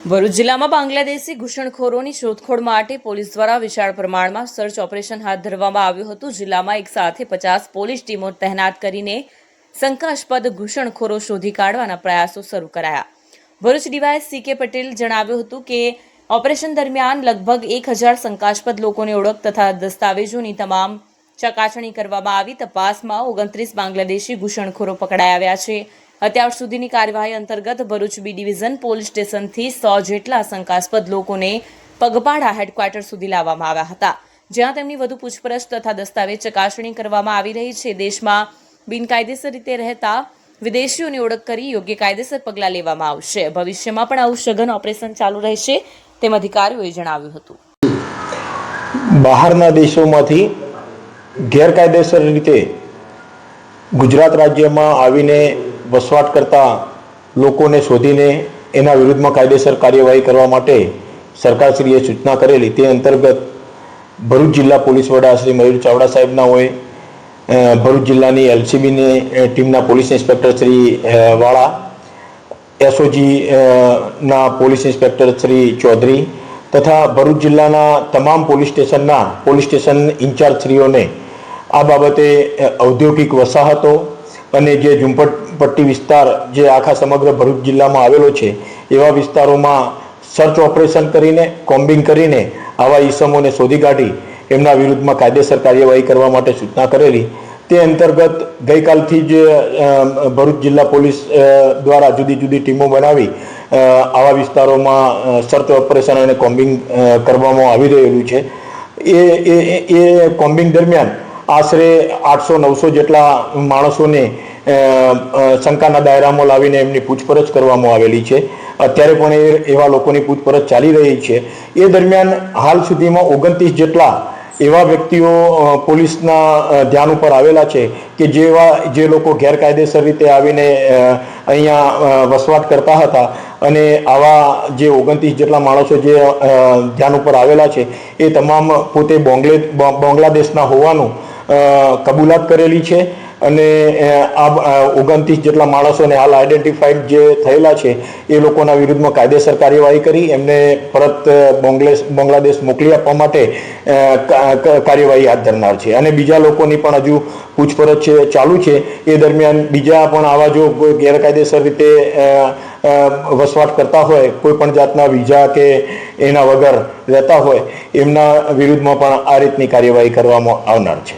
ભરૂચ જિલ્લામાં બાંગ્લાદેશી ઘૂસણખોરોની શોધખોળ માટે પોલીસ દ્વારા વિશાળ પ્રમાણમાં સર્ચ ઓપરેશન હાથ ધરવામાં આવ્યું હતું. જિલ્લામાં એક સાથે પચાસ પોલીસ ટીમો તહેનાત કરીને શંકાસ્પદ ઘૂસણખોરો શોધી કાઢવાના પ્રયાસો શરૂ કરાયા. ભરૂચ ડીવાય સી કે પટેલ જણાવ્યું હતું કે, ઓપરેશન દરમિયાન લગભગ એક હજાર શંકાસ્પદ લોકોની ઓળખ તથા દસ્તાવેજોની તમામ ચકાસણી કરવામાં આવી. તપાસમાં ઓગણત્રીસ બાંગ્લાદેશી ઘૂસણખોરો પકડાઈ આવ્યા છે. અત્યાર સુધીની કાર્યવાહી અંતર્ગત ભરૂચ બી ડિવિઝન પોલીસ સ્ટેશનથી સો જેટલા શંકાસ્પદ લોકોને પગપાળા હેડક્વાર્ટર સુધી લાવવામાં આવ્યા હતા. જ્યાં તેમની વધુ પૂછપરછ તથા દસ્તાવેજ ચકાસણી કરવામાં આવી રહી છે. દેશમાં બિનકાયદેસર રીતે રહેતા વિદેશીઓની ઓળખ કરી યોગ્ય કાયદેસર પગલાં લેવામાં આવશે. ભવિષ્યમાં પણ આવું સઘન ઓપરેશન ચાલુ રહેશે તેમ અધિકારીઓએ જણાવ્યું હતું. બહારના દેશોમાંથી ગેરકાયદેસર રીતે ગુજરાત રાજ્યમાં આવીને વસવાટ કરતા લોકોને શોધીને એના વિરુદ્ધમાં કાયદેસર કાર્યવાહી કરવા માટે સરકારશ્રીએ સૂચના કરેલી. તે અંતર્ગત ભરૂચ જિલ્લા પોલીસ વડા શ્રી મયુર ચાવડા સાહેબના હોય ભરૂચ જિલ્લાની એલસીબીની ટીમના પોલીસ ઇન્સ્પેક્ટર શ્રી વાળા, એસઓજી ના પોલીસ ઇન્સ્પેક્ટર શ્રી ચૌધરી તથા ભરૂચ જિલ્લાના તમામ પોલીસ સ્ટેશનના પોલીસ સ્ટેશન ઇન્ચાર્જશ્રીઓને આ બાબતે ઔદ્યોગિક વસાહતો અને જે ઝુંપડપટ્ટી વિસ્તાર જે આખા સમગ્ર ભરૂચ જિલ્લામાં આવેલો છે, એવા વિસ્તારોમાં સર્ચ ઓપરેશન કરીને કોમ્બિંગ કરીને આવા ઈસમોને શોધી કાઢી, એમના વિરુદ્ધમાં કાયદેસર કાર્યવાહી કરવા માટે સૂચના કરેલી. તે અંતર્ગત ગઈકાલથી જ ભરૂચ જિલ્લા પોલીસ દ્વારા જુદી જુદી ટીમો બનાવી આવા વિસ્તારોમાં સર્ચ ઓપરેશન અને કોમ્બિંગ કરવામાં આવી રહેલું છે. એ- એ કોમ્બિંગ દરમિયાન આશરે આઠસો, નવસો જેટલા માણસોને શંકાના દાયરામાં લાવીને એમની પૂછપરછ કરવામાં આવેલી છે. અત્યારે પણ એ, એવા લોકોની પૂછપરછ ચાલી રહી છે. એ દરમિયાન હાલ સુધીમાં ઓગણત્રીસ જેટલા એવા વ્યક્તિઓ પોલીસના ધ્યાન ઉપર આવેલા છે કે જેવા જે લોકો ગેરકાયદેસર રીતે આવીને અહીંયા વસવાટ કરતા હતા અને આવા જે ઓગણત્રીસ જેટલા માણસો જે ધ્યાન ઉપર આવેલા છે, એ તમામ પોતે બોંગ્લે બાંગ્લાદેશના હોવાનું કબૂલાત કરેલી છે અને આ ઓગણત્રીસ જેટલા માણસોને હાલ આઈડેન્ટિફાઈડ જે થયેલા છે, એ લોકોના વિરુદ્ધમાં કાયદેસર કાર્યવાહી કરી, એમને પરત બોંગ્લેશ બાંગ્લાદેશ મોકલી આપવા માટે કાર્યવાહી હાથ ધરનાર છે. અને બીજા લોકોની પણ હજુ પૂછપરછ છે, ચાલુ છે. એ દરમિયાન બીજા પણ આવા જો ગેરકાયદેસર રીતે વસવાટ કરતા હોય, કોઈ પણ જાતના વિઝા કે એના વગર રહેતા હોય, એમના વિરુદ્ધમાં પણ આ રીતની કાર્યવાહી કરવામાં આવનાર છે.